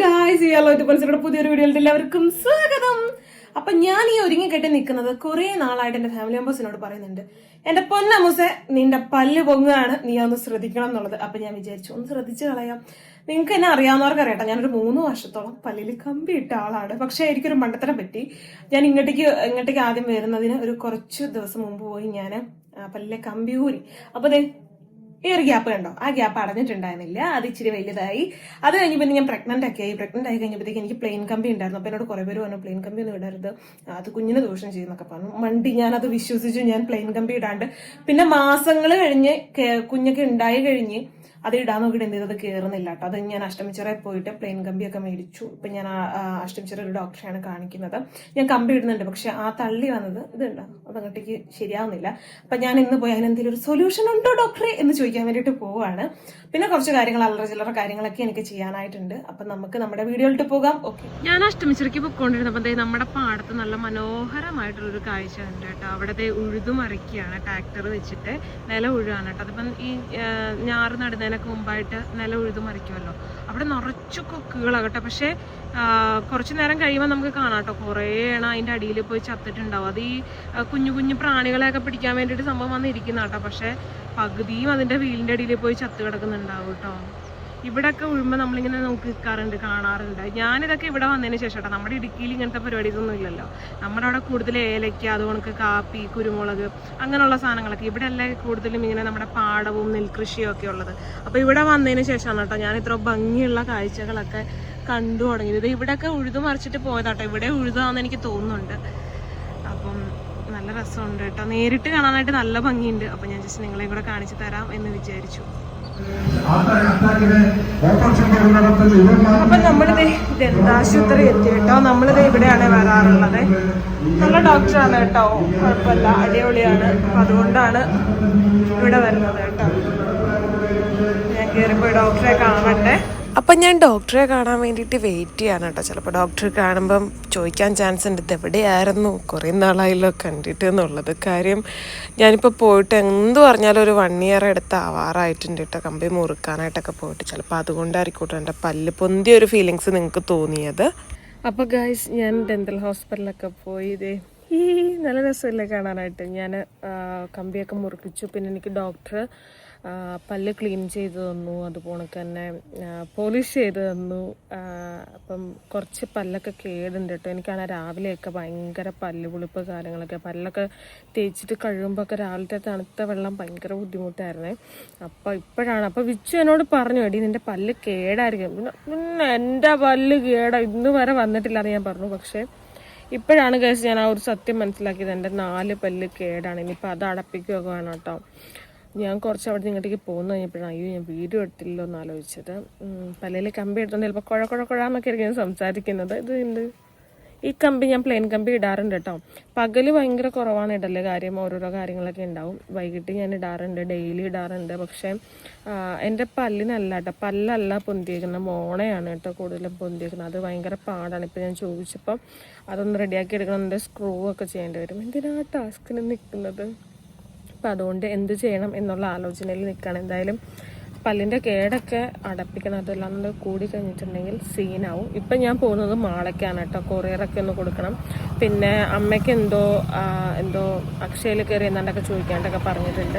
Guys ഇയാളോ മനസ്സിലൂടെ പുതിയൊരു വീഡിയോയിൽ എല്ലാവർക്കും സ്വാഗതം. അപ്പൊ ഞാൻ ഈ ഒരുങ്ങി കെട്ടി നിൽക്കുന്നത് കുറെ നാളായിട്ട് എന്റെ ഫാമിലി മെമ്പേഴ്സിനോട് പറയുന്നുണ്ട്. എന്റെ പൊന്നമുസെ നിന്റെ പല്ല് പൊങ്ങുകയാണ്. നീ ഒന്ന് ശ്രദ്ധിക്കണം എന്നുള്ളത്. അപ്പൊ ഞാൻ വിചാരിച്ചു ഒന്ന് ശ്രദ്ധിച്ചു കളയാം. നിങ്ങൾക്ക് എന്നെ അറിയാവുന്നവർക്ക് അറിയട്ടെ. ഞാനൊരു മൂന്ന് വർഷത്തോളം പല്ലിൽ കമ്പി ഇട്ട ആളാണ്. പക്ഷെ എനിക്കൊരു മണ്ടത്തരം പറ്റി. ഞാൻ ഇങ്ങോട്ടേക്ക് ഇങ്ങോട്ടേക്ക് ആദ്യം വരുന്നതിന് ഒരു കുറച്ച് ദിവസം മുമ്പ് പോയി ഞാൻ പല്ലിലെ കമ്പി ഊരി. അപ്പൊ ഈ ഒരു ഗ്യാപ്പ് കണ്ടോ? ആ ഗ്യാപ്പ് അടഞ്ഞിട്ടുണ്ടായിരുന്നില്ല. അത് ഇച്ചിരി വലുതായി. അത് കഴിഞ്ഞ് ഞാൻ പ്രഗ്നന്റ് ഒക്കെ ആയി പ്രഗ്നന്റ് ആയി കഴിഞ്ഞപ്പോഴത്തേക്ക് എനിക്ക് പ്ലെയിൻ കമ്പി ഉണ്ടായിരുന്നു. അപ്പോൾ എന്നോട് കുറേ പേര് പറഞ്ഞു പ്ലെയിൻ കമ്പി ഒന്നും ഇടരുത്. അത് കുഞ്ഞിന് ദോഷം ചെയ്യുന്നൊക്കെ പറഞ്ഞു. മണ്ടി ഞാനത് വിശ്വസിച്ചു. ഞാൻ പ്ലെയിൻ കമ്പി ഇടാണ്ട്. പിന്നെ മാസങ്ങൾ കഴിഞ്ഞ് കുഞ്ഞൊക്കെ ഉണ്ടായി കഴിഞ്ഞ് അത് ഇടാൻ നോക്കിയിട്ട് എന്ത് ചെയ്തത് കയറുന്നില്ല കേട്ടോ. അത് ഞാൻ അഷ്ടമിച്ചറയിൽ പോയിട്ട് പ്ലെയിൻ കമ്പിയൊക്കെ മേടിച്ചു. ഇപ്പൊ ഞാൻ അഷ്ടമിച്ചിറ ഒരു ഡോക്ടറെയാണ് കാണിക്കുന്നത്. ഞാൻ കമ്പി ഇടുന്നുണ്ട്. പക്ഷെ ആ തള്ളി വന്നത് ഇതുണ്ടോ അത് അങ്ങോട്ടേക്ക് ശരിയാവുന്നില്ല. അപ്പൊ ഞാൻ ഇന്ന് പോയി അതിനെന്തെങ്കിലും ഒരു സൊല്യൂഷൻ ഉണ്ടോ ഡോക്ടറെ എന്ന് ചോദിക്കാൻ വേണ്ടിയിട്ട് പോവാണ്. പിന്നെ കുറച്ച് കാര്യങ്ങൾ അല്ലറ ചില്ലറ കാര്യങ്ങളൊക്കെ എനിക്ക് ചെയ്യാനായിട്ടുണ്ട്. അപ്പൊ നമുക്ക് നമ്മുടെ വീഡിയോയിലിട്ട് പോകാം. ഓക്കെ ഞാൻ അഷ്ടമിച്ചിറയ്ക്ക് പൊയ്ക്കൊണ്ടിരുന്നപ്പോൾ ദേ നമ്മുടെ പാടത്ത് നല്ല മനോഹരമായിട്ടുള്ളൊരു കാഴ്ച ഉണ്ട് കേട്ടോ. അവിടത്തെ ഉഴുതുമറിക്കാണ് ട്രാക്ടർ വെച്ചിട്ട്. നില ഉഴുവാണ് കേട്ടോ. അതിപ്പം ഈ ഞാറ് ഞാറ് നടുന്നതിനൊക്കെ മുമ്പായിട്ട് നില ഉഴുതുമറിക്കുമല്ലോ അവിടെ നിറച്ചു കൊക്കുകളാകട്ടെ പക്ഷേ കുറച്ച് നേരം കഴിയുമ്പോൾ നമുക്ക് കാണാം കേട്ടോ. കുറേ എണ്ണം അതിന്റെ അടിയിൽ പോയി ചത്തിട്ടുണ്ടാവും. അത് ഈ കുഞ്ഞു കുഞ്ഞു പ്രാണികളെയൊക്കെ പിടിക്കാൻ വേണ്ടിയിട്ട് സംഭവം വന്നിരിക്കുന്ന കേട്ടോ. പക്ഷേ പകുതിയും അതിന്റെ വീലിന്റെ അടിയിൽ പോയി ചത്ത് കിടക്കുന്നുണ്ടാവും കേട്ടോ. ഇവിടെയൊക്കെ ഉഴുമ്പോൾ നമ്മളിങ്ങനെ നോക്കി നിൽക്കാറുണ്ട് കാണാറുണ്ട്. ഞാനിതൊക്കെ ഇവിടെ വന്നതിന് ശേഷം നമ്മുടെ ഇടുക്കിയിൽ ഇങ്ങനത്തെ പരിപാടി ഒന്നും ഇല്ലല്ലോ. നമ്മുടെ അവിടെ കൂടുതൽ ഏലയ്ക്ക അതുകൊണ്ട് കാപ്പി കുരുമുളക് അങ്ങനെയുള്ള സാധനങ്ങളൊക്കെ. ഇവിടെ അല്ലേ കൂടുതലും ഇങ്ങനെ നമ്മുടെ പാടവും നെൽകൃഷിയും ഒക്കെ ഉള്ളത്. അപ്പോൾ ഇവിടെ വന്നതിന് ശേഷമാണ് കേട്ടോ ഞാൻ ഇത്ര ഭംഗിയുള്ള കാഴ്ചകളൊക്കെ കണ്ടു തുടങ്ങിയത്. ഇവിടെയൊക്കെ ഉഴുതു മറിച്ചിട്ട് പോയതാട്ടോ ഇവിടെ ഉഴുതാന്ന് എനിക്ക് തോന്നുന്നുണ്ട്. അപ്പം നല്ല രസമുണ്ട് കേട്ടോ നേരിട്ട് കാണാനായിട്ട് നല്ല ഭംഗിയുണ്ട്. അപ്പം ഞാൻ ജസ്റ്റ് നിങ്ങളെ കൂടെ കാണിച്ചു തരാം എന്ന് വിചാരിച്ചു. അപ്പൊ നമ്മളിത് ദന്താശുപത്രി എത്തി കേട്ടോ. നമ്മളിത് ഇവിടെയാണ് വരാറുള്ളത്. നല്ല ഡോക്ടറാണ് കേട്ടോ. കുഴപ്പമില്ല. അടിപൊളിയാണ്. അതുകൊണ്ടാണ് ഇവിടെ വരുന്നത് കേട്ടോ. ഞാൻ കയറിപ്പോയി ഡോക്ടറെ കാണട്ടെ. അപ്പം ഞാൻ ഡോക്ടറെ കാണാൻ വേണ്ടിയിട്ട് വെയിറ്റ് ചെയ്യാണ് കേട്ടോ. ചിലപ്പോൾ ഡോക്ടറെ കാണുമ്പം ചോദിക്കാൻ ചാൻസ് ഉണ്ട്. ഇത് എവിടെയായിരുന്നു? കുറേ നാളായല്ലോ കണ്ടിട്ട് എന്നുള്ളത് കാര്യം ഞാനിപ്പോൾ പോയിട്ട് എന്ത് പറഞ്ഞാലും ഒരു വൺ ഇയർ അടുത്ത് ആവാറായിട്ടുണ്ട് കേട്ടോ. കമ്പി മുറുക്കാനായിട്ടൊക്കെ പോയിട്ട്. ചിലപ്പോൾ അതുകൊണ്ടായിരിക്കട്ടെ എന്റെ പല്ല് പൊന്തിയ ഒരു ഫീലിങ്സ് നിങ്ങൾക്ക് തോന്നിയത്. അപ്പോൾ ഗൈസ് ഞാൻ ഡെന്റൽ ഹോസ്പിറ്റലിലൊക്കെ പോയി ഇതേ ഈ നല്ല രസമല്ലേ കാണാനായിട്ട്. ഞാൻ കമ്പിയൊക്കെ മുറിപ്പിച്ചു. പിന്നെ എനിക്ക് ഡോക്ടർ പല്ല് ക്ലീൻ ചെയ്ത് തന്നു അതുപോലെ തന്നെ പോളിഷ് ചെയ്ത് തന്നു. അപ്പം കുറച്ച് പല്ലൊക്കെ കേടുണ്ട് കേട്ടോ. എനിക്കാണ് രാവിലെയൊക്കെ ഭയങ്കര പല്ല് പുളിപ്പ് കാര്യങ്ങളൊക്കെ. പല്ലൊക്കെ തേച്ചിട്ട് കഴിയുമ്പോൾ ഒക്കെ രാവിലത്തെ തണുത്ത വെള്ളം ഭയങ്കര ബുദ്ധിമുട്ടായിരുന്നേ. അപ്പോൾ ഇപ്പോഴാണ്. അപ്പോൾ വിച്ചു എന്നോട് പറഞ്ഞു എടി നിന്റെ പല്ല് കേടായിരിക്കും. പിന്നെ പിന്നെ എന്റെ പല്ല് കേടാ. ഇന്ന് വരെ വന്നിട്ടില്ല ഞാൻ പറഞ്ഞു. പക്ഷേ ഇപ്പോഴാണ് കേസ് ഞാൻ ആ ഒരു സത്യം മനസ്സിലാക്കിയത്. എന്റെ നാല് പല്ല് കേടാണ്. ഇനിയിപ്പോൾ അത് അടപ്പിക്കുകയൊക്കെ വേണം കേട്ടോ. ഞാൻ കുറച്ച് അവിടെ ഇങ്ങോട്ടേക്ക് പോകുന്ന കഴിഞ്ഞപ്പോഴാണ് അയ്യോ ഞാൻ വീഡിയോ എടുത്തില്ലല്ലോ എന്ന് ആലോചിച്ചത്. പലയിലെ കമ്പി എടുത്തോണ്ട് ചിലപ്പോൾ കുഴ കുഴ കുഴാന്നൊക്കെ ആയിരിക്കും സംസാരിക്കുന്നത്. ഇത് ഉണ്ട് ഈ കമ്പി ഞാൻ പ്ലെയിൻ കമ്പി ഇടാറുണ്ട് കേട്ടോ. പകൽ ഭയങ്കര കുറവാണ് ഇടൽ കാര്യം. ഓരോരോ കാര്യങ്ങളൊക്കെ ഉണ്ടാവും. വൈകിട്ട് ഞാൻ ഇടാറുണ്ട്. ഡെയിലി ഇടാറുണ്ട്. പക്ഷേ എന്റെ പല്ലിനല്ല കേട്ടോ. പല്ലല്ല പൊന്തിയേക്കുന്നത്. മോണയാണ് കേട്ടോ കൂടുതലും പൊന്തിയേക്കുന്നത്. അത് ഭയങ്കര പാടാണ്. ഇപ്പം ഞാൻ ചോദിച്ചപ്പോൾ അതൊന്ന് റെഡിയാക്കി എടുക്കണം. എന്റെ സ്ക്രൂ ഒക്കെ ചെയ്യേണ്ടി വരും. എന്തിനാ ടാസ്കിന് നിൽക്കുന്നത് അപ്പം അതുകൊണ്ട് എന്ത് ചെയ്യണം എന്നുള്ള ആലോചനയിൽ നിൽക്കുകയാണ് എന്തായാലും പല്ലിന്റെ കേടൊക്കെ അടപ്പിക്കണം അതല്ലാണ്ട് കൂടി കഴിഞ്ഞിട്ടുണ്ടെങ്കിൽ സീനാവും ഇപ്പം ഞാൻ പോകുന്നത് മാളയ്ക്കാണ് കേട്ടോ. കൊറിയറൊക്കെ ഒന്ന് കൊടുക്കണം. പിന്നെ അമ്മയ്ക്ക് എന്തോ എന്തോ അക്ഷയയിൽ കയറി എന്നാണ്ടൊക്കെ ചോദിക്കാണ്ടൊക്കെ പറഞ്ഞിട്ടുണ്ട്.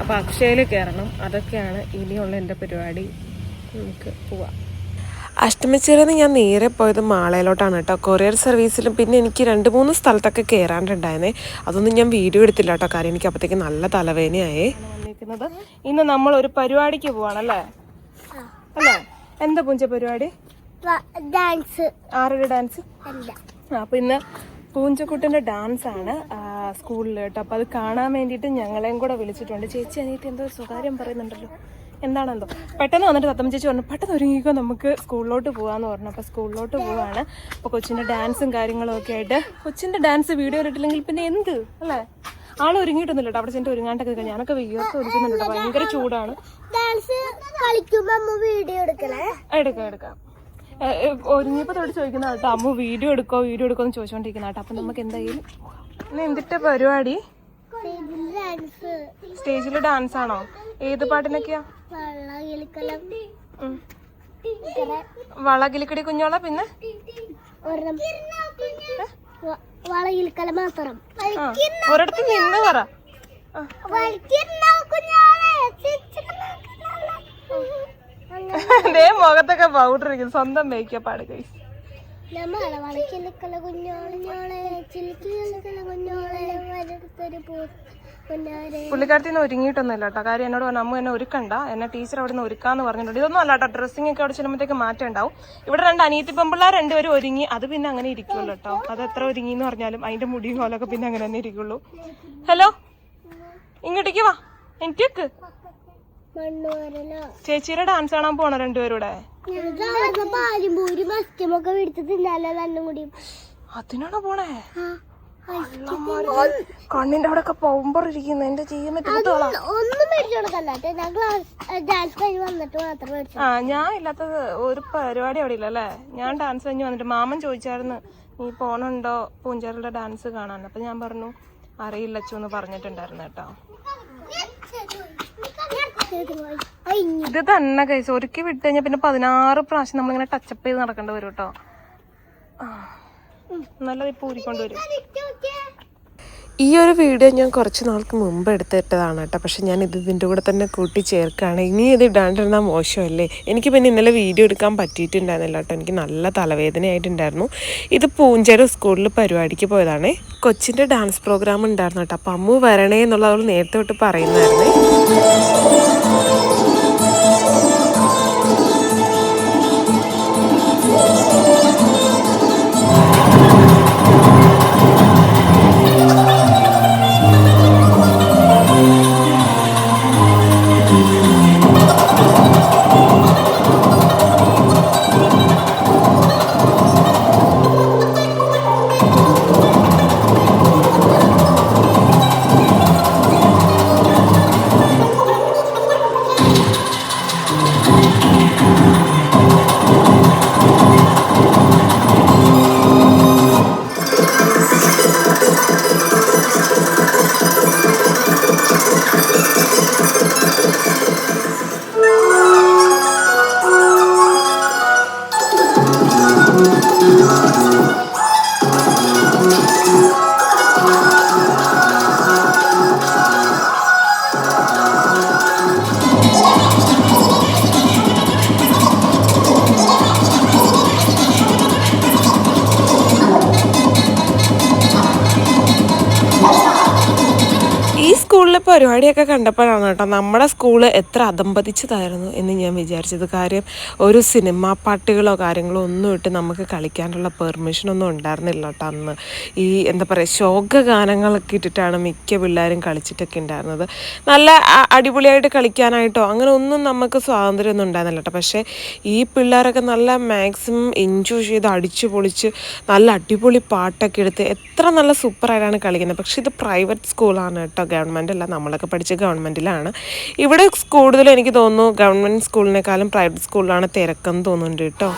അപ്പോൾ അക്ഷയയിൽ കയറണം. അതൊക്കെയാണ് ഇനിയുള്ള എന്റെ പരിപാടി. നമുക്ക് പോവാം. അഷ്ടമിച്ചിറന്ന് ഞാൻ നേരെ പോയത് മാളയിലോട്ടാണ് കേട്ടോ. കൊറിയർ സർവീസിലും പിന്നെ എനിക്ക് രണ്ട് മൂന്ന് സ്ഥലത്തൊക്കെ കയറാണ്ടുണ്ടായിരുന്നേ അതൊന്നും ഞാൻ വീഡിയോ എടുത്തില്ല കേട്ടോ കാര്യം. എനിക്ക് അപ്പോഴത്തേക്ക് നല്ല തലവേദനയായേ. ഇന്ന് നമ്മൾ ഒരു പരിപാടിക്ക് പോവാണല്ലേ അല്ലേ? എന്താ പൂഞ്ച പരിപാടി? ഡാൻസ്. ആരുടെ ഡാൻസ്? അപ്പൊ ഇന്ന് പൂഞ്ചക്കുട്ടന്റെ ഡാൻസ് ആണ് സ്കൂളിൽ കേട്ടോ. അപ്പൊ അത് കാണാൻ വേണ്ടിയിട്ട് ഞങ്ങളെയും കൂടെ വിളിച്ചിട്ടുണ്ട്. ചേച്ചി അനിയത്തി എന്തോ സ്വകാര്യം പറയുന്നുണ്ടല്ലോ. എന്താണെന്തോ പെട്ടെന്ന് വന്നിട്ട് തത്തമ്മ ചേച്ചി പറഞ്ഞു പെട്ടെന്ന് ഒരുങ്ങിക്കോ നമുക്ക് സ്കൂളിലോട്ട് പോവാന്ന് പറഞ്ഞു. അപ്പൊ സ്കൂളിലോട്ട് പോവാണ്. അപ്പൊ കൊച്ചിന്റെ ഡാൻസും കാര്യങ്ങളും ഒക്കെ ആയിട്ട് കൊച്ചിന്റെ ഡാൻസ് വീഡിയോ ഇട്ടില്ലെങ്കിൽ പിന്നെ എന്ത്? അല്ലേ? ആൾ ഒരുങ്ങിയിട്ടൊന്നുമില്ല അവിടെ ചെന്നിട്ട് ഒരുങ്ങാണ്ടൊക്കെ നിൽക്കാം. ഞാനൊക്കെ വിയർത്ത് ഒരുക്കുന്നുണ്ട് കേട്ടോ. ഭയങ്കര ചൂടാണ്. എടുക്കാം എടുക്കാം. ഒരുങ്ങിയപ്പോ തൊട്ട് ചോദിക്കുന്ന കേട്ടോ. അമ്മ വീഡിയോ എടുക്കോ വീഡിയോ എടുക്കോ എന്ന് ചോദിച്ചോണ്ടിരിക്കുന്ന കേട്ടോ. അപ്പൊ നമുക്ക് എന്തായാലും ഇനി എന്തിട്ട പരിപാടി? സ്റ്റേജിൽ ഡാൻസ് ആണോ? ഏത് പാട്ടിനൊക്കെയാ? വളകിലിക്കടി കുഞ്ഞോള പിന്നെ? ഒരിടത്ത് നിന്ന് പറ. മുഖത്തൊക്കെ പൗഡർ ഇരിക്കും സ്വന്തം മേക്കപ്പ് ആണ് കൈ ഒരുങ്ങിയിട്ടൊന്നും ഇല്ല ഒരുങ്ങിയിട്ടൊന്നുമില്ല കേട്ടോ. കാര്യം എന്നോട് പറഞ്ഞു അമ്മ എന്നെ ഒരുക്കണ്ട. എന്നെ ടീച്ചർ അവിടെ നിന്ന് ഒരുക്കാന്ന് പറഞ്ഞിട്ടുണ്ട്. ഇതൊന്നും അല്ല കേട്ടോ. ഡ്രസ്സിംഗ് ഒക്കെ അവിടെ ചെല്ലുമ്പോഴത്തേക്ക് മാറ്റം ഉണ്ടാവും. ഇവിടെ രണ്ട് അനിയത്തി പെമ്പിള്ളേർ രണ്ടുപേരും ഒരുങ്ങി അത് പിന്നെ അങ്ങനെ ഇരിക്കുമല്ലോ കേട്ടോ. അത് എത്ര ഒരുങ്ങി എന്ന് പറഞ്ഞാലും അതിന്റെ മുടിയും കോലൊക്കെ പിന്നെ അങ്ങനെ തന്നെ ഇരിക്കുള്ളൂ. ഹലോ? ഇങ്ങോട്ടേക്ക് വാ. എനിക്ക് ചേച്ചിയുടെ ഡാൻസ് കാണാൻ പോണോ രണ്ടുപേരൂടെ? ഞങ്ങൾക്ക് പാലും പൂരി മസ്റ്റമൊക്കെ എടുത്ത് തിന്നാലോ രണ്ടും കൂടി. അതിനാണോ പോണേ? കണ്ണിന്റെ അവിടെ ഒക്കെ പൗമ്പർ ഇരിക്കുന്നു എന്റെ ചെയ്യാൻ ഒന്നും ഞാൻ ക്ലാസ് ഡാൻസ് കഴിഞ്ഞ് വന്നിട്ട് മാത്രം മേടിച്ചു ആ ഞാൻ ഇല്ലാത്തത് ഒരു പരിപാടി അവിടെ ഇല്ല അല്ലേ ഞാൻ ഡാൻസ് കഴിഞ്ഞ് വന്നിട്ട് മാമൻ ചോദിച്ചായിരുന്നു നീ പോണുണ്ടോ? പൂഞ്ചാറിയുടെ ഡാൻസ് കാണാൻ. അപ്പൊ ഞാൻ പറഞ്ഞു അറിയില്ല എന്ന് പറഞ്ഞിട്ടുണ്ടായിരുന്നു കേട്ടോ. ഇത് തന്നെ കൈസ് ഒരുക്കി വിട്ട് കഴിഞ്ഞാൽ പിന്നെ പതിനാറ് പ്രാവശ്യം നമ്മളിങ്ങനെ ടച്ചപ്പ് ചെയ്ത് നടക്കേണ്ടി വരും കേട്ടോ. നല്ലത് ഇപ്പൊ ഊരിക്കൊണ്ട് വരും. ഈ ഒരു വീഡിയോ ഞാൻ കുറച്ച് നാൾക്ക് മുമ്പ് എടുത്തിട്ടതാണ് കേട്ടോ. പക്ഷേ ഞാൻ ഇത് ഇതിന്റെ കൂടെ തന്നെ കൂട്ടി ചേർക്കുകയാണ്. ഇനി ഇത് ഇടാണ്ടിരുന്നാൽ മോശമല്ലേ? എനിക്ക് പിന്നെ ഇന്നലെ വീഡിയോ എടുക്കാൻ പറ്റിയിട്ടുണ്ടായിരുന്നില്ല കേട്ടോ. എനിക്ക് നല്ല തലവേദനയായിട്ടുണ്ടായിരുന്നു. ഇത് പൂഞ്ചേരി സ്കൂളിൽ പരിപാടിക്ക് പോയതാണേ. കൊച്ചിന്റെ ഡാൻസ് പ്രോഗ്രാം ഉണ്ടായിരുന്നു കേട്ടോ. അപ്പം അമ്മു വരണേ എന്നുള്ളത് അവൾ നേരത്തെ തൊട്ട് പറയുന്നായിരുന്നേ പരിപാടിയൊക്കെ കണ്ടപ്പോഴാണ് കേട്ടോ നമ്മുടെ സ്കൂൾ എത്ര അധംപതിച്ചതായിരുന്നു എന്ന് ഞാൻ വിചാരിച്ചത്. കാര്യം ഒരു സിനിമ പാട്ടുകളോ കാര്യങ്ങളോ ഒന്നും ഇട്ട് നമുക്ക് കളിക്കാനുള്ള പെർമിഷനൊന്നും ഉണ്ടായിരുന്നില്ല കേട്ടോ അന്ന്. ഈ എന്താ പറയുക ശോക ഗാനങ്ങളൊക്കെ ഇട്ടിട്ടാണ് മിക്ക പിള്ളേരും കളിച്ചിട്ടൊക്കെ ഉണ്ടായിരുന്നത്. നല്ല അടിപൊളിയായിട്ട് കളിക്കാനായിട്ടോ അങ്ങനെ ഒന്നും നമുക്ക് സ്വാതന്ത്ര്യമൊന്നും ഉണ്ടായിരുന്നില്ല കേട്ടോ. പക്ഷേ ഈ പിള്ളേരൊക്കെ നല്ല മാക്സിമം എൻജോയ് ചെയ്ത് അടിച്ചു പൊളിച്ച് നല്ല അടിപൊളി പാട്ടൊക്കെ എടുത്ത് എത്ര നല്ല സൂപ്പറായിട്ടാണ് കളിക്കുന്നത്. പക്ഷേ ഇത് പ്രൈവറ്റ് സ്കൂളാണ് കേട്ടോ ഗവൺമെന്റ് അല്ല നമ്മളൊക്കെ പഠിച്ച ഗവൺമെന്റിലാണ് ഇവിടെ കൂടുതലും എനിക്ക് തോന്നുന്നു ഗവൺമെന്റ് സ്കൂളിനേക്കാളും പ്രൈവറ്റ് സ്കൂളിലാണ് തിരക്കെന്ന് തോന്നുന്നുണ്ട് കേട്ടോ.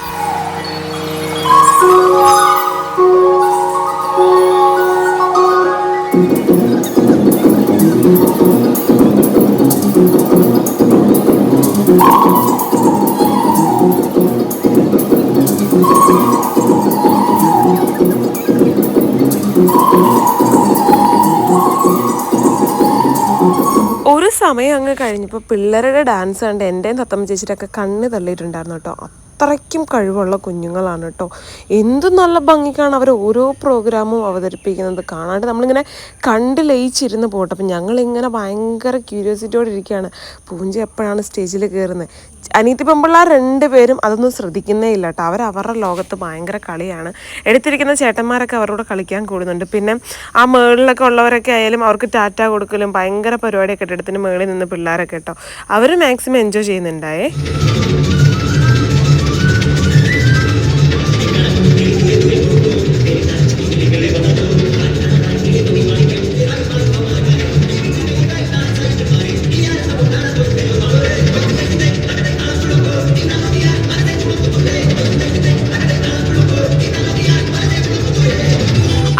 ഒരു സമയം അങ്ങ് കഴിഞ്ഞപ്പോൾ പിള്ളേരുടെ ഡാൻസ് കണ്ട് എന്റെയും തത്തമ്മ ചേച്ചിയുടെയൊക്കെ കണ്ണ് തള്ളിയിട്ടുണ്ടായിരുന്നു കേട്ടോ. അത്രയ്ക്കും കഴിവുള്ള കുഞ്ഞുങ്ങളാണ് കേട്ടോ. എന്ത് നല്ല ഭംഗിക്കാണ് അവർ ഓരോ പ്രോഗ്രാമും അവതരിപ്പിക്കുന്നത്. കാണാണ്ട് നമ്മളിങ്ങനെ കണ്ട് ലയിച്ചിരുന്ന് പോട്ടെ. അപ്പം ഞങ്ങളിങ്ങനെ ഭയങ്കര ക്യൂരിയോസിറ്റിയോടെ ഇരിക്കുകയാണ്. പൂഞ്ച എപ്പോഴാണ് സ്റ്റേജിൽ കയറുന്നത് അനീതി രണ്ട് പേരും അതൊന്നും ശ്രദ്ധിക്കുന്നേ ഇല്ല കേട്ടോ. അവർ അവരുടെ ലോകത്ത് ഭയങ്കര കളിയാണ്. എടുത്തിരിക്കുന്ന ചേട്ടന്മാരൊക്കെ അവരോട് കളിക്കാൻ കൂടുന്നുണ്ട്. പിന്നെ ആ മേളിലൊക്കെ ഉള്ളവരൊക്കെ ആയാലും അവർക്ക് ടാറ്റ കൊടുക്കലും ഭയങ്കര പരിപാടിയൊക്കെ കെട്ടിടത്തിന് മേളിൽ നിന്ന് പിള്ളേരൊക്കെ കേട്ടോ. അവർ മാക്സിമം എൻജോയ് ചെയ്യുന്നുണ്ടായേ.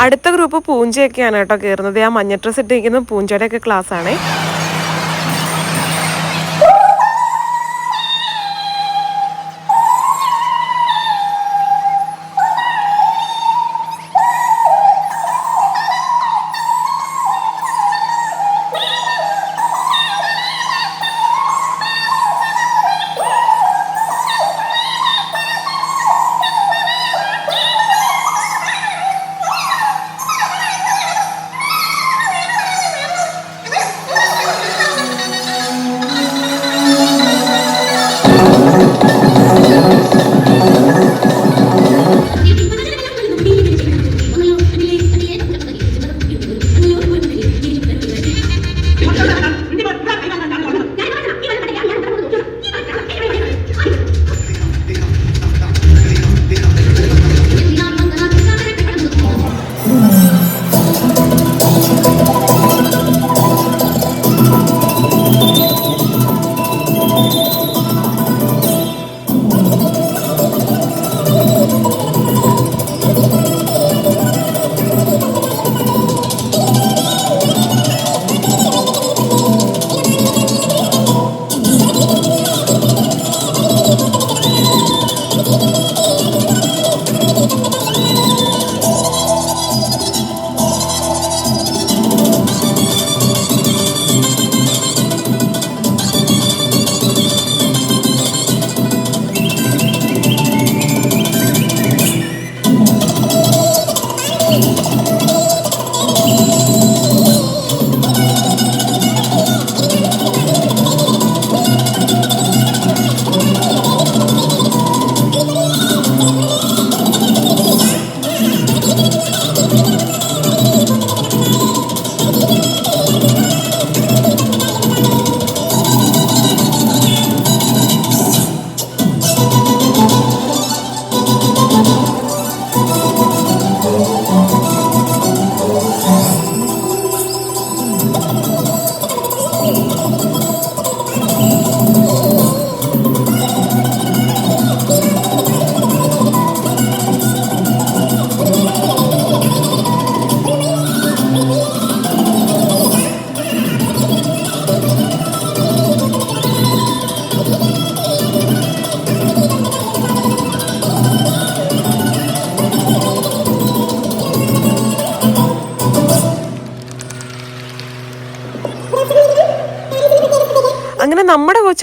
അടുത്ത ഗ്രൂപ്പ് പൂഞ്ചയൊക്കെയാണ് കേട്ടോ കയറുന്നത് ആ മഞ്ഞ ഡ്രസ്സ് ഇട്ടിരിക്കുന്ന പൂഞ്ചയുടെയൊക്കെ ക്ലാസ് ആണേ.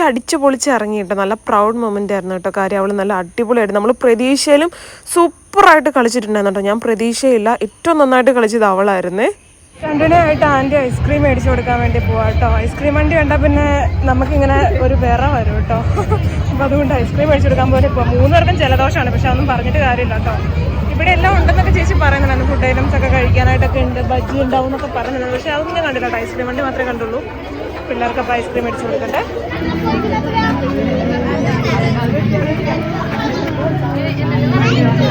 അടിച്ചു പൊളിച്ച് ഇറങ്ങി നല്ല പ്രൗഡ് മൊമെന്റ് ആയിരുന്നു കേട്ടോ. കാര്യം അവൾ നല്ല അടിപൊളിയായിട്ട് നമ്മൾ പ്രതീക്ഷയിലും സൂപ്പറായിട്ട് കളിച്ചിട്ടുണ്ടായിരുന്നു ഞാൻ പ്രതീക്ഷയില്ല. ഏറ്റവും നന്നായിട്ട് കളിച്ചത് അവളായിരുന്നേ. രണ്ടിനായിട്ട് ആന്റി ഐസ്ക്രീം മേടിച്ചു കൊടുക്കാൻ വേണ്ടി പോവാ കേട്ടോ. ഐസ്ക്രീം വണ്ടി കണ്ടാൽ പിന്നെ നമുക്കിങ്ങനെ ഒരു വിറ വരും കേട്ടോ. അപ്പം അതുകൊണ്ട് ഐസ്ക്രീം മേടിച്ചു കൊടുക്കാൻ പോലെ പോവാം. മൂന്ന് പേർക്കും ജലദോഷമാണ്. പക്ഷെ അതൊന്നും പറഞ്ഞിട്ട് കാര്യമില്ല കേട്ടോ. ഇവിടെ എല്ലാം ഉണ്ടെന്നൊക്കെ ചേച്ചി പറയുന്നുണ്ടായിരുന്നു ഫുഡ് ഐറ്റംസ് ഒക്കെ കഴിക്കാനായിട്ടൊക്കെ ഉണ്ട്. ബജ്ജി ഉണ്ടാവും എന്നൊക്കെ പറയുന്നുണ്ട് പക്ഷെ അതൊന്നും കണ്ടില്ല കേട്ടോ. ഐസ്ക്രീം വണ്ടി മാത്രമേ കണ്ടുള്ളൂ. പിള്ളേർക്ക് അപ്പോൾ ഐസ്ക്രീം മേടിച്ചു കൊടുക്കട്ടെ.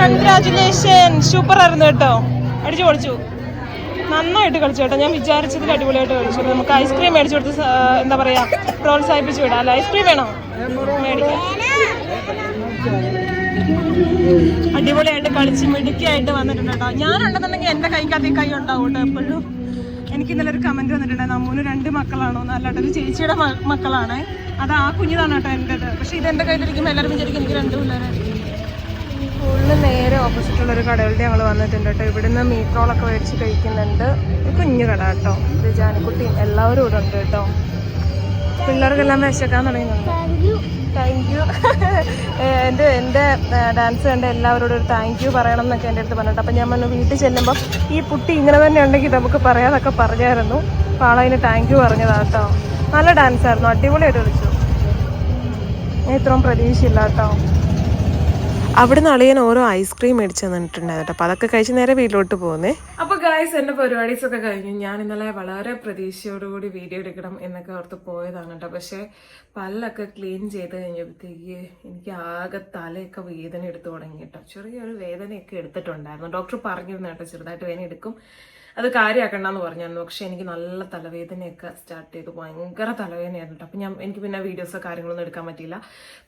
കൺഗ്രാചുലേഷൻ സൂപ്പർ ആയിരുന്നു കേട്ടോ. അടിച്ചു പൊളിച്ചു. നന്നായിട്ട് കളിച്ചു കേട്ടോ. ഞാൻ വിചാരിച്ചതിൽ അടിപൊളിയായിട്ട് കളിച്ചു. നമുക്ക് ഐസ്ക്രീം മേടിച്ചു കൊടുത്ത് എന്താ പറയാ പ്രോത്സാഹിപ്പിച്ചു വിടാം അല്ല? ഐസ്ക്രീം വേണോ? അടിപൊളിയായിട്ട് കളിച്ച് മിടുക്കിയായിട്ട് വന്നിട്ടുണ്ട് കേട്ടോ. ഞാനുണ്ടെന്നുണ്ടെങ്കിൽ എന്റെ കൈക്കകത്ത് കൈ ഉണ്ടാവും കേട്ടോ എപ്പോഴും. എനിക്ക് ഇന്നലെ ഒരു കമന്റ് വന്നിട്ടുണ്ടായിരുന്നു. നമ്മൂന് രണ്ട് മക്കളാണോ. എന്നല്ലാണ്ട് ഒരു ചേച്ചിയുടെ മക്കളാണ്. അത് ആ കുഞ്ഞിതാണ് കേട്ടോ എന്റെത് പക്ഷെ ഇത് എന്റെ കയ്യിലിരിക്കുമ്പോൾ എല്ലാവരും വിചാരിക്കും എനിക്ക് രണ്ട് പിള്ളേരായിരിക്കും. ഫുള്ള് നേരെ ഓപ്പോസിറ്റ് ഉള്ള ഒരു കടകളുടെ ഞങ്ങൾ വന്നിട്ടുണ്ട് കേട്ടോ. ഇവിടുന്ന് മീറ്റ് റോളൊക്കെ മേടിച്ച് കഴിക്കുന്നുണ്ട്. കുഞ്ഞു കട കേട്ടോ. ഇത് എല്ലാവരും ഇവിടെ ഉണ്ട് കേട്ടോ. പിള്ളേർക്കെല്ലാം വിശക്കാൻ തുടങ്ങുന്നുണ്ട് താങ്ക് യു എന്റെ എന്റെ ഡാൻസ് കണ്ട എല്ലാവരോടും ഒരു താങ്ക് യു പറയണം എന്നൊക്കെ എന്റെ അടുത്ത് പറഞ്ഞിട്ട്. അപ്പം ഞാൻ പറഞ്ഞു വീട്ടിൽ ചെല്ലുമ്പോൾ ഈ കുട്ടി ഇങ്ങനെ തന്നെ ഉണ്ടെങ്കിൽ നമുക്ക് പറയാതൊക്കെ പറഞ്ഞായിരുന്നു. അപ്പോൾ ആളതിന് താങ്ക് യു പറഞ്ഞതാ കേട്ടോ നല്ല ഡാൻസ് ആയിരുന്നു. അടിപൊളിയായിട്ട് കളിച്ചു. ഞാൻ ഇത്രയും പ്രതീക്ഷയില്ല കേട്ടോ അവിടുന്ന് അളിയൻ ഓരോ ഐസ്ക്രീം മേടിച്ച് തന്നിട്ടുണ്ടായിരുന്നു കേട്ടോ. അപ്പോൾ അതൊക്കെ കഴിച്ച് നേരെ വീട്ടിലോട്ട് പോകുന്നേ. ഗായ്സ് എന്റെ പരിപാടീസ് ഒക്കെ കഴിഞ്ഞു. ഞാൻ ഇന്നലെ വളരെ പ്രതീക്ഷയോടുകൂടി വീഡിയോ എടുക്കണം എന്നൊക്കെ ഓർത്ത് പോയതാണ് കേട്ടോ പക്ഷേ പല്ലൊക്കെ ക്ലീൻ ചെയ്ത് കഴിഞ്ഞപ്പോഴത്തേക്ക് എനിക്ക് ആകെ തലയൊക്കെ വേദന എടുത്തു തുടങ്ങി കേട്ടോ ചെറിയൊരു വേദനയൊക്കെ എടുത്തിട്ടുണ്ടായിരുന്നു. ഡോക്ടർ പറഞ്ഞിരുന്നു കേട്ടോ ചെറുതായിട്ട് വേദന എടുക്കും. അത് കാര്യമാക്കണ്ടെന്ന് പറഞ്ഞായിരുന്നു പക്ഷെ എനിക്ക് നല്ല തലവേദനയൊക്കെ സ്റ്റാർട്ട് ചെയ്തു. ഭയങ്കര തലവേദനയായിരുന്നു കേട്ടോ അപ്പം ഞാൻ എനിക്ക് പിന്നെ വീഡിയോസോ കാര്യങ്ങളൊന്നും എടുക്കാൻ പറ്റിയില്ല.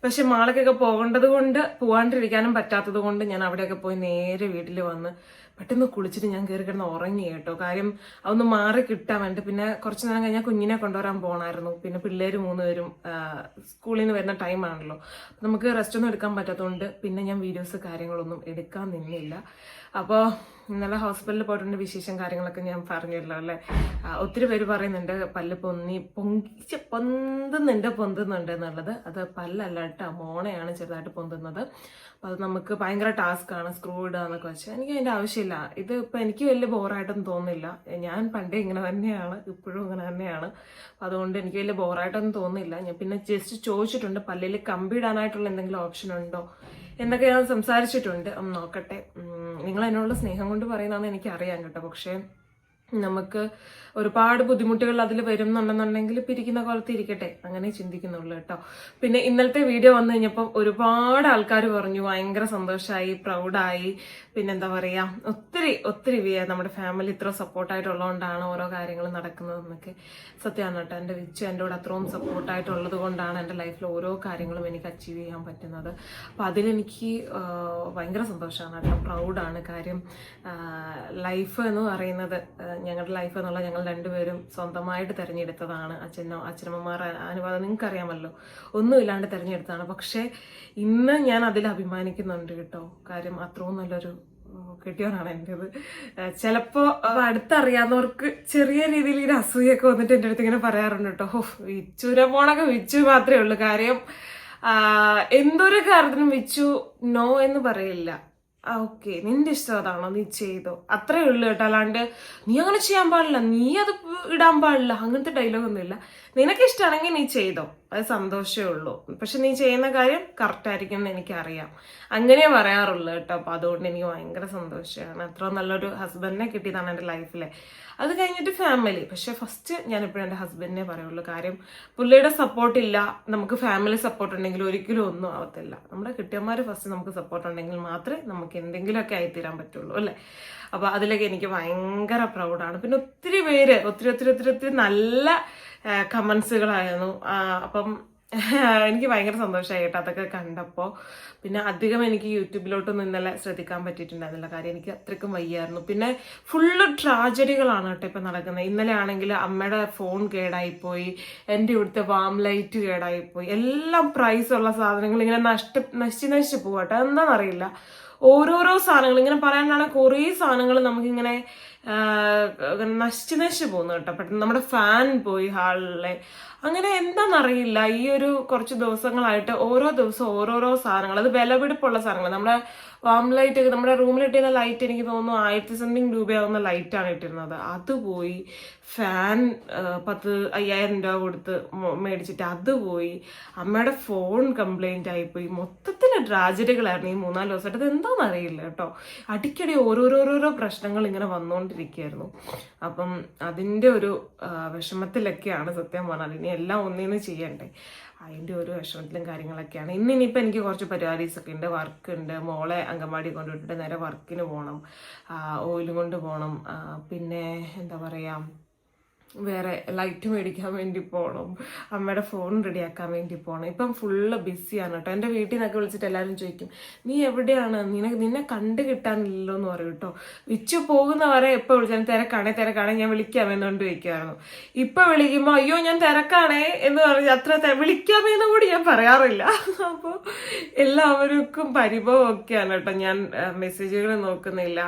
പക്ഷെ മാളക്കൊക്കെ പോകേണ്ടത് കൊണ്ട് പോകാണ്ടിരിക്കാനും പറ്റാത്തത് കൊണ്ട് ഞാൻ അവിടെയൊക്കെ പോയി നേരെ വീട്ടിൽ വന്ന് പെട്ടെന്ന് കുളിച്ചിട്ട് ഞാൻ കയറി കിടന്ന് ഉറങ്ങി കേട്ടോ. കാര്യം അതൊന്ന് മാറി കിട്ടാൻ വേണ്ടി പിന്നെ കുറച്ച് നേരം കഴിഞ്ഞാൽ കുഞ്ഞിനെ കൊണ്ടുവരാൻ പോകണമായിരുന്നു പിന്നെ പിള്ളേർ മൂന്ന് പേരും ആ, സ്കൂളിൽ നിന്ന് വരുന്ന ടൈമാണല്ലോ നമുക്ക് റെസ്റ്റ് ഒന്നും എടുക്കാൻ പറ്റാത്തതുകൊണ്ട് പിന്നെ ഞാൻ വീഡിയോസ് കാര്യങ്ങളൊന്നും എടുക്കാൻ നിന്നില്ല. അപ്പോൾ ഇന്നലെ ഹോസ്പിറ്റലിൽ പോയിട്ടുണ്ട് വിശേഷം കാര്യങ്ങളൊക്കെ ഞാൻ പറഞ്ഞല്ലോ അല്ലേ? ഒത്തിരി പേര് പറയുന്നുണ്ട് പല്ല് പൊന്നി പൊങ്കിച്ച് പൊന്തുന്നുണ്ട് പൊന്തുന്നുണ്ട് എന്നുള്ളത്. അത് പല്ലല്ല കേട്ടോ മോണയാണ് ചെറുതായിട്ട് പൊന്തുന്നത്. അപ്പോൾ അത് നമുക്ക് ഭയങ്കര ടാസ്ക് ആണ് സ്ക്രൂ ഇടുക എന്നൊക്കെ വെച്ചാൽ എനിക്ക് അതിന്റെ ആവശ്യമില്ല. ഇത് ഇപ്പോൾ എനിക്ക് വലിയ ബോറായിട്ടൊന്നും തോന്നില്ല ഞാൻ പണ്ടേ ഇങ്ങനെ തന്നെയാണ് ഇപ്പോഴും ഇങ്ങനെ തന്നെയാണ്. അതുകൊണ്ട് എനിക്ക് വലിയ ബോറായിട്ടൊന്നും തോന്നില്ല ഞാൻ പിന്നെ ജസ്റ്റ് ചോദിച്ചിട്ടുണ്ട് പല്ലിൽ കമ്പി ഇടാനായിട്ടുള്ള എന്തെങ്കിലും ഓപ്ഷൻ ഉണ്ടോ? എന്നൊക്കെ ഞാൻ സംസാരിച്ചിട്ടുണ്ട്. നോക്കട്ടെ. നിങ്ങൾ എന്നോടുള്ള സ്നേഹം കൊണ്ട് പറയുന്നതെന്ന് എനിക്കറിയാം കേട്ടോ. പക്ഷേ നമുക്ക് ഒരുപാട് ബുദ്ധിമുട്ടുകൾ അതിൽ വരും എന്നുണ്ടെന്നുണ്ടെങ്കിൽ പിരിക്കുന്ന കാലത്ത് ഇരിക്കട്ടെ. അങ്ങനെ ചിന്തിക്കുന്നുള്ളൂ കേട്ടോ. പിന്നെ ഇന്നലത്തെ വീഡിയോ വന്നു കഴിഞ്ഞപ്പോൾ ഒരുപാട് ആൾക്കാർ പറഞ്ഞു ഭയങ്കര സന്തോഷമായി പ്രൗഡായി. പിന്നെന്താ പറയുക ഒത്തിരി ഒത്തിരി വിയ നമ്മുടെ ഫാമിലി ഇത്ര സപ്പോർട്ടായിട്ടുള്ളതുകൊണ്ടാണ് ഓരോ കാര്യങ്ങൾ നടക്കുന്നതെന്നൊക്കെ. സത്യമാണ് കേട്ടോ എന്റെ വിച്ചു എന്റെ കൂടെ അത്രയും സപ്പോർട്ടായിട്ടുള്ളത് കൊണ്ടാണ് എന്റെ ലൈഫിൽ ഓരോ കാര്യങ്ങളും എനിക്ക് അച്ചീവ് ചെയ്യാൻ പറ്റുന്നത്. അപ്പം അതിലെനിക്ക് ഭയങ്കര സന്തോഷമാണ് കേട്ടോ പ്രൗഡാണ് കാര്യം. ലൈഫ് എന്ന് പറയുന്നത് ഞങ്ങളുടെ ലൈഫ് എന്നുള്ള ഞങ്ങൾ രണ്ടുപേരും സ്വന്തമായിട്ട് തിരഞ്ഞെടുത്തതാണ്. അച്ഛനോ അച്ഛനമ്മമാർ അനുവാദം നിങ്ങൾക്ക് അറിയാമല്ലോ ഒന്നുമില്ലാണ്ട് തിരഞ്ഞെടുത്തതാണ്. പക്ഷേ ഇന്ന് ഞാൻ അതിൽ അഭിമാനിക്കുന്നുണ്ട് കേട്ടോ. കാര്യം അത്രയും നല്ലൊരു കെട്ടിയവനാണ് എന്റെത് ചിലപ്പോൾ അടുത്തറിയാവുന്നവർക്ക് ചെറിയ രീതിയിൽ ഇങ്ങനെ അസൂയൊക്കെ വന്നിട്ട് എന്റെ അടുത്ത് ഇങ്ങനെ പറയാറുണ്ട് കേട്ടോ. ഹോ വിച്ചുര പോണൊക്കെ വിച്ചു മാത്രമേ ഉള്ളൂ. കാര്യം എന്തൊരു കാര്യത്തിനും വിച്ചു നോ എന്ന് പറയില്ല. ആ ഓക്കെ നിന്റെ ഇഷ്ടം അതാണോ? നീ ചെയ്തോ. അത്രേ ഉള്ളു കേട്ടോ. അല്ലാണ്ട് നീ അങ്ങനെ ചെയ്യാൻ പാടില്ല. നീ അത് ഇടാൻ പാടില്ല. അങ്ങനത്തെ ഡയലോഗ് ഡയലോഗൊന്നുമില്ല നിനക്ക് ഇഷ്ടമാണെങ്കിൽ നീ ചെയ്തോ. അത് സന്തോഷമേ ഉള്ളൂ. പക്ഷെ നീ ചെയ്യുന്ന കാര്യം കറക്റ്റ് ആയിരിക്കും എന്ന് എനിക്കറിയാം. അങ്ങനെ പറയാറുള്ളൂ കേട്ടോ. അപ്പൊ അതുകൊണ്ട് എനിക്ക് ഭയങ്കര സന്തോഷമാണ്. അത്ര നല്ലൊരു ഹസ്ബൻഡിനെ കിട്ടിയതാണ് എന്റെ ലൈഫിലെ അത് കഴിഞ്ഞിട്ട് ഫാമിലി പക്ഷെ ഫസ്റ്റ് ഞാൻ ഇപ്പോഴും എന്റെ ഹസ്ബൻഡിനെ പറയുള്ളൂ കാര്യം പുള്ളിയുടെ സപ്പോർട്ട് ഇല്ല. നമുക്ക് ഫാമിലി സപ്പോർട്ട് ഉണ്ടെങ്കിൽ ഒരിക്കലും ഒന്നും ആവത്തില്ല. നമ്മുടെ കിട്ടിയന്മാർ ഫസ്റ്റ് നമുക്ക് സപ്പോർട്ട് ഉണ്ടെങ്കിൽ മാത്രമേ നമുക്ക് എന്തെങ്കിലുമൊക്കെ ആയിത്തീരാൻ പറ്റുള്ളൂ അല്ലേ? അപ്പോൾ അതിലേക്ക് എനിക്ക് ഭയങ്കര പ്രൗഡാണ് പിന്നെ ഒത്തിരി പേര് ഒത്തിരി ഒത്തിരി ഒത്തിരി ഒത്തിരി നല്ല കമൻസുകളായിരുന്നു അപ്പം എനിക്ക് ഭയങ്കര സന്തോഷമായി കേട്ടോ അതൊക്കെ കണ്ടപ്പോൾ പിന്നെ അധികം എനിക്ക് യൂട്യൂബിലോട്ടൊന്നും ഇന്നലെ ശ്രദ്ധിക്കാൻ പറ്റിയിട്ടുണ്ടായിരുന്നില്ല. കാര്യം എനിക്ക് അത്രയ്ക്കും വയ്യായിരുന്നു. പിന്നെ ഫുള്ള് ട്രാജഡികളാണ് കേട്ടോ ഇപ്പം നടക്കുന്നത്. ഇന്നലെ ആണെങ്കിൽ അമ്മയുടെ ഫോൺ കേടായിപ്പോയി എന്റെ ഇവിടുത്തെ വാം ലൈറ്റ് കേടായിപ്പോയി. എല്ലാം പ്രൈസ് ഉള്ള സാധനങ്ങൾ ഇങ്ങനെ നഷ്ട നശിച്ച് നശിച്ച് പോകട്ടെ എന്താണെന്നറിയില്ല ഓരോരോ സാധനങ്ങൾ ഇങ്ങനെ പറയാനാണെങ്കിൽ കുറേ സാധനങ്ങൾ നമുക്കിങ്ങനെ നശിച്ച് നശിച്ച് പോകുന്നു കേട്ടോ. പെട്ടെന്ന് നമ്മുടെ ഫാൻ പോയി ഹാളിലെ അങ്ങനെ എന്താണെന്നറിയില്ല ഈ ഒരു കുറച്ച് ദിവസങ്ങളായിട്ട് ഓരോ ദിവസവും ഓരോരോ സാധനങ്ങൾ. അത് വിലപിടിപ്പുള്ള സാധനങ്ങൾ. നമ്മുടെ വാം ലൈറ്റ് ഒക്കെ നമ്മുടെ റൂമിൽ ഇട്ടിരുന്ന ലൈറ്റ് എനിക്ക് തോന്നുന്നു ആയിരത്തി സംതിങ് രൂപയാവുന്ന ലൈറ്റാണ് ഇട്ടിരുന്നത്. അത് പോയി ഫാൻ പത്ത് അയ്യായിരം രൂപ കൊടുത്ത് മേടിച്ചിട്ട് അത് പോയി അമ്മയുടെ ഫോൺ കംപ്ലൈന്റ് ആയിപ്പോയി മൊത്തത്തിൽ ട്രാജഡികളായിരുന്നു ഈ മൂന്നാൽ ദിവസമായിട്ട്. അത് എന്താണെന്ന് അറിയില്ല കേട്ടോ. അടിക്കടി ഓരോരോരോരോ പ്രശ്നങ്ങൾ ഇങ്ങനെ വന്നുകൊണ്ടിരിക്കുകയായിരുന്നു അപ്പം അതിന്റെ ഒരു വിഷമത്തിലൊക്കെയാണ് സത്യം പറഞ്ഞാൽ ഇനി എല്ലാം ഒന്നിന്ന് ചെയ്യണ്ടേ. അതിന്റെ ഒരു വിഷമത്തിലും കാര്യങ്ങളൊക്കെയാണ്. ഇന്ന് ഇനിയിപ്പോൾ എനിക്ക് കുറച്ച് പരിപാടീസ് ഒക്കെ ഉണ്ട്. വർക്ക് ഉണ്ട് മോളെ അങ്കൻവാടി കൊണ്ടുവിട്ടിട്ട് നേരെ വർക്കിന് പോകണം. ഓയിലും കൊണ്ട് പോകണം. പിന്നെ എന്താ പറയുക വേറെ ലൈറ്റ് മേടിക്കാൻ വേണ്ടി പോകണം അമ്മയുടെ ഫോൺ റെഡിയാക്കാൻ വേണ്ടി പോകണം ഇപ്പം ഫുള്ള് ബിസിയാണ് കേട്ടോ. എന്റെ വീട്ടിൽ നിന്നൊക്കെ വിളിച്ചിട്ട് എല്ലാവരും ചോദിക്കും നീ എവിടെയാണ്? നിന്നെ നിന്നെ കണ്ടു കിട്ടാനില്ലല്ലോ എന്ന് പറയും കേട്ടോ. വിച്ച് പോകുന്നവരെ എപ്പോൾ വിളിച്ചാലും തിരക്കാണേ തിരക്കാണേ ഞാൻ വിളിക്കാം എന്നുകൊണ്ട് ചോദിക്കുമായിരുന്നു ഇപ്പം വിളിക്കുമ്പോൾ അയ്യോ ഞാൻ തിരക്കാണേ എന്ന് പറഞ്ഞ് അത്ര വിളിക്കാമേ വിളിക്കാമെന്ന് കൂടി ഞാൻ പറയാറില്ല. അപ്പോൾ എല്ലാവർക്കും പരിഭവമൊക്കെയാണ് കേട്ടോ. ഞാൻ മെസ്സേജുകൾ നോക്കുന്നില്ല.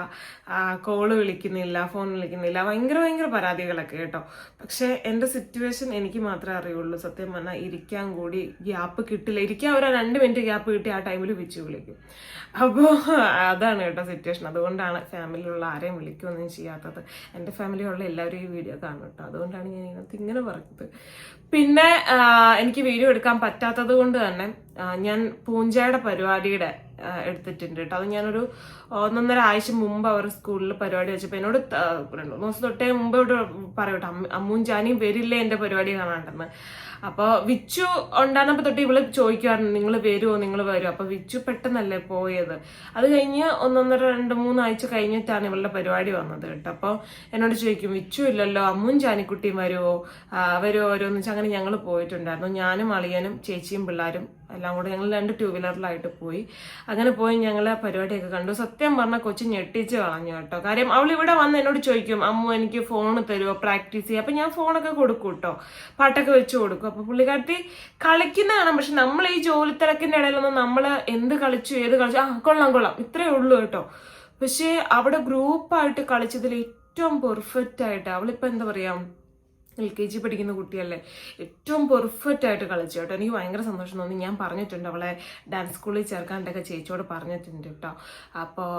കോൾ വിളിക്കുന്നില്ല ഫോൺ വിളിക്കുന്നില്ല. ഭയങ്കര ഭയങ്കര പരാതികളൊക്കെ കേട്ടോ. പക്ഷേ എന്റെ സിറ്റുവേഷൻ എനിക്ക് മാത്രമേ അറിയുള്ളൂ. സത്യം പറഞ്ഞാൽ ഇരിക്കാൻ കൂടി ഗ്യാപ്പ് കിട്ടില്ല. ഇരിക്കാൻ ഒരു രണ്ട് മിനിറ്റ് ഗ്യാപ്പ് കിട്ടി ആ ടൈമിൽ വിളിച്ചു വിളിക്കും. അപ്പോൾ അതാണ് കേട്ടോ സിറ്റുവേഷൻ അതുകൊണ്ടാണ് ഫാമിലിയിലുള്ള ആരെയും വിളിക്കുകയൊന്നും ചെയ്യാത്തത്. എന്റെ ഫാമിലിയുള്ള എല്ലാവരും ഈ വീഡിയോ കാണും കേട്ടോ. അതുകൊണ്ടാണ് ഞാൻ ഇതിനകത്ത് ഇങ്ങനെ പറഞ്ഞത് പിന്നെ എനിക്ക് വീഡിയോ എടുക്കാൻ പറ്റാത്തത് കൊണ്ട് തന്നെ ഞാൻ പൂഞ്ചയുടെ പരിപാടിയുടെ എടുത്തിട്ടുണ്ട് കേട്ടോ അത് ഞാനൊരു ഒന്നൊന്നര ആഴ്ച മുമ്പ് അവർ സ്കൂളിൽ പരിപാടി വെച്ചപ്പോൾ എന്നോട് രണ്ടു മൂന്ന് ദിവസം തൊട്ടേ മുമ്പ് ഇവിടെ പറയട്ടെ അമ്മ ജാനിയും വരില്ലേ എന്റെ പരിപാടി കാണാണ്ടെന്ന് അപ്പോൾ വിച്ചു ഉണ്ടാകുന്നപ്പോൾ തൊട്ട് ഇവൾ ചോദിക്കുമായിരുന്നു നിങ്ങൾ വരുമോ നിങ്ങൾ വരുമോ അപ്പോൾ വിച്ചു പെട്ടെന്നല്ലേ പോയത്. അത് കഴിഞ്ഞ് ഒന്നൊന്നര രണ്ട് മൂന്നാഴ്ച കഴിഞ്ഞിട്ടാണ് ഇവളുടെ പരിപാടി വന്നത് കേട്ടോ. അപ്പോൾ എന്നോട് ചോദിക്കും വിച്ചു ഇല്ലല്ലോ അമ്മും ചാനിക്കുട്ടിയും വരുമോ വരുമോ വരുമോ എന്ന് വെച്ചാൽ അങ്ങനെ ഞങ്ങൾ പോയിട്ടുണ്ടായിരുന്നു. ഞാനും അളിയനും ചേച്ചിയും പിള്ളേരും എല്ലാം കൂടെ ഞങ്ങൾ രണ്ട് ടൂ വീലറിലായിട്ട് പോയി. അങ്ങനെ പോയി ഞങ്ങൾ പരിപാടിയൊക്കെ കണ്ടു. സത്യം പറഞ്ഞാൽ കൊച്ചു ഞെട്ടിച്ച് കളഞ്ഞു കേട്ടോ. കാര്യം അവൾ ഇവിടെ വന്ന് എന്നോട് ചോദിക്കും അമ്മു എനിക്ക് ഫോൺ തരുമോ പ്രാക്ടീസ് ചെയ്യുക അപ്പം ഞാൻ ഫോണൊക്കെ കൊടുക്കും കേട്ടോ. പാട്ടൊക്കെ വെച്ച് കൊടുക്കും. അപ്പോൾ പുള്ളിക്കാട്ടി കളിക്കുന്നതാണ് പക്ഷെ നമ്മൾ ഈ ജോലി ഇടയിലൊന്നും നമ്മൾ എന്ത് കളിച്ചു ഏത് കളിച്ചു? ആ കൊള്ളാം കൊള്ളാം. ഇത്രേ ഉള്ളൂ കേട്ടോ. പക്ഷേ അവിടെ ഗ്രൂപ്പായിട്ട് കളിച്ചതിൽ ഏറ്റവും പെർഫെക്റ്റ് ആയിട്ട് അവളിപ്പോൾ എന്താ പറയുക എൽ കെ ജി പഠിക്കുന്ന കുട്ടിയല്ലേ ഏറ്റവും പെർഫെക്റ്റ് ആയിട്ട് കളിച്ചു കേട്ടോ. എനിക്ക് ഭയങ്കര സന്തോഷം തോന്നി. ഞാൻ പറഞ്ഞിട്ടുണ്ട് അവളെ ഡാൻസ് സ്കൂളിൽ ചേർക്കാണ്ടൊക്കെ ചേച്ചിയോട് പറഞ്ഞിട്ടുണ്ട് കേട്ടോ. അപ്പോൾ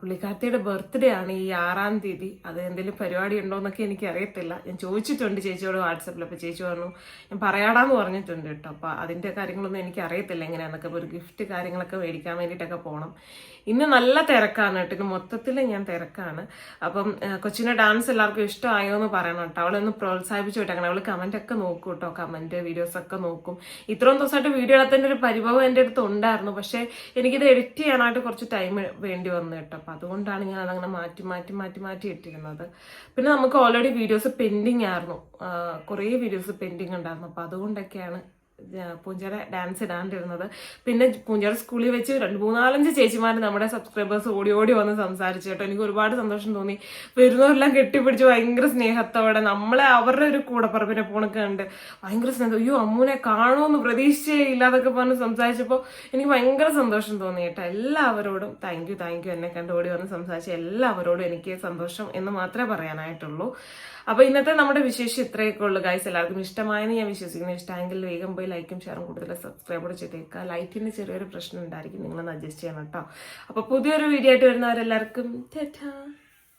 പുള്ളിക്കാർത്തിയുടെ ബർത്ത്ഡേ ആണ് ഈ ആറാം തീയതി. അത് എന്തെങ്കിലും പരിപാടി ഉണ്ടോ എന്നൊക്കെ എനിക്ക് അറിയത്തില്ല ഞാൻ ചോദിച്ചിട്ടുണ്ട് ചേച്ചിയോട് വാട്സപ്പിൽ. അപ്പോൾ ചേച്ചി പറഞ്ഞു ഞാൻ പറയാടാന്ന് പറഞ്ഞിട്ടുണ്ട് കേട്ടോ. അപ്പോൾ അതിന്റെ കാര്യങ്ങളൊന്നും എനിക്ക് അറിയത്തില്ല എങ്ങനെയാണെന്നൊക്കെ ഒരു ഗിഫ്റ്റ് കാര്യങ്ങളൊക്കെ മേടിക്കാൻ വേണ്ടിയിട്ടൊക്കെ പോകണം ഇന്ന് നല്ല തിരക്കാണ് കേട്ടോ. ഇന്ന് മൊത്തത്തിൽ ഞാൻ തിരക്കാണ്. അപ്പം കൊച്ചിന്റെ ഡാൻസ് എല്ലാവർക്കും ഇഷ്ടമായോ എന്ന് പറയണം കേട്ടോ. ഒന്ന് പ്രോത്സാഹിപ്പിച്ച് വിട്ടേക്കണം അവൾ കമന്റ് ഒക്കെ നോക്കും കേട്ടോ. കമന്റ് വീഡിയോസ് ഒക്കെ നോക്കും. ഇത്രയും ദിവസമായിട്ട് വീഡിയോ എടുത്തതിന്റെ ഒരു പരിഭവം എന്റെ അടുത്ത് ഉണ്ടായിരുന്നു. പക്ഷേ എനിക്കിത് എഡിറ്റ് ചെയ്യാനായിട്ട് കുറച്ച് ടൈം വേണ്ടി വന്നു കേട്ടോ. അപ്പോൾ അതുകൊണ്ടാണ് ഞാൻ അതങ്ങനെ മാറ്റി മാറ്റി മാറ്റി മാറ്റി ഇട്ടിരുന്നത്. പിന്നെ നമുക്ക് ഓൾറെഡി വീഡിയോസ് പെൻഡിങ് ആയിരുന്നു. കുറേ വീഡിയോസ് പെൻഡിങ് ഉണ്ടായിരുന്നു. അപ്പോൾ അതുകൊണ്ടൊക്കെയാണ് പൂഞ്ചയുടെ ഡാൻസ് ഇടാണ്ടിരുന്നത്. പിന്നെ പൂഞ്ചയുടെ സ്കൂളിൽ വെച്ച് രണ്ട് മൂന്നാലഞ്ച് ചേച്ചിമാർ നമ്മുടെ സബ്സ്ക്രൈബേഴ്സ് ഓടി ഓടി വന്ന് സംസാരിച്ചു കേട്ടോ. എനിക്ക് ഒരുപാട് സന്തോഷം തോന്നി. വരുന്നവരെല്ലാം കെട്ടിപ്പിടിച്ച് ഭയങ്കര സ്നേഹത്തോടെ നമ്മളെ അവരുടെ ഒരു കൂടപ്പറപ്പിനെ പോണൊക്കെ ഉണ്ട് ഭയങ്കര സ്നേഹം. അയ്യോ അമ്മൂനെ കാണുമെന്ന് പ്രതീക്ഷയേ ഇല്ലാതൊക്കെ പറഞ്ഞ് സംസാരിച്ചപ്പോൾ എനിക്ക് ഭയങ്കര സന്തോഷം തോന്നി കേട്ടോ. എല്ലാവരോടും താങ്ക് യു താങ്ക് യു എന്നെ കണ്ട് ഓടി വന്ന് സംസാരിച്ച എല്ലാവരോടും എനിക്ക് സന്തോഷം എന്ന് മാത്രമേ പറയാനായിട്ടുള്ളൂ. അപ്പൊ ഇന്നത്തെ നമ്മുടെ വിശേഷം ഇത്രയൊക്കെ ഉള്ളൂ ഗൈസ് എല്ലാവർക്കും ഇഷ്ടമായെന്ന് ഞാൻ വിശ്വസിക്കുന്നു. ഇഷ്ടമെങ്കിൽ വേഗം പോയി ലൈക്കും ഷെയറും കൂടുതൽ സബ്സ്ക്രൈബ് ചെയ്തേക്കുക. ലൈറ്റിന് ചെറിയൊരു പ്രശ്നം ഉണ്ടായിരിക്കും നിങ്ങളൊന്ന് അഡ്ജസ്റ്റ് ചെയ്യണം കേട്ടോ. അപ്പൊ പുതിയൊരു വീഡിയോ ആയിട്ട് വരുന്നവരെല്ലാവർക്കും ടാറ്റാ